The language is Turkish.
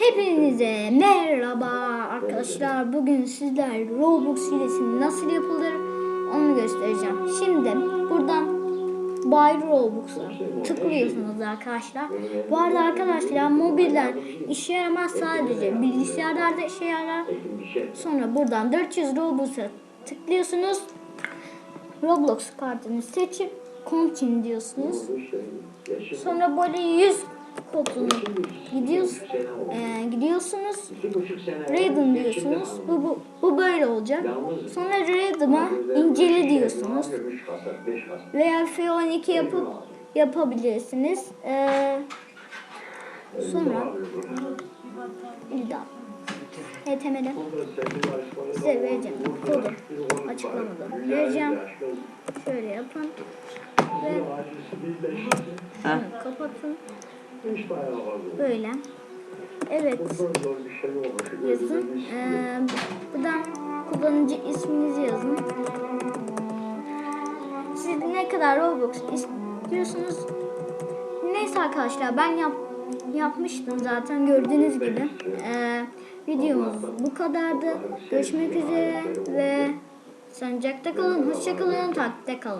Hepinize merhaba arkadaşlar. Bugün sizler Roblox hilesini nasıl yapılır onu göstereceğim. Şimdi buradan Buy Roblox'a tıklıyorsunuz arkadaşlar. Bu arada arkadaşlar mobilden işe yaramaz sadece bilgisayarlarda işe yarar. Sonra buradan 400 Robux'a tıklıyorsunuz. Roblox kartını seçip Continue diyorsunuz. Sonra böyle 100 kodunu gidiyoruz, e, gidiyorsunuz. Raiden diyorsunuz. Bu, bu, bu böyle olacak. Sonra Raiden'a incele diyorsunuz. Veya F12 yapıp yapabilirsiniz. E, sonra bir daha. HTML'de size vereceğim kodu açıklamada vereceğim. Şöyle yapın ve kapatın. Böyle. Evet. Yazın. Ee, buradan kullanıcı isminizi yazın. Siz ne kadar Roblox istiyorsunuz? Neyse arkadaşlar ben yap, yapmıştım zaten gördüğünüz gibi. Ee, videomuz bu kadardı. Görüşmek üzere ve sancakta kalın, hoşça kalın, takipte kalın.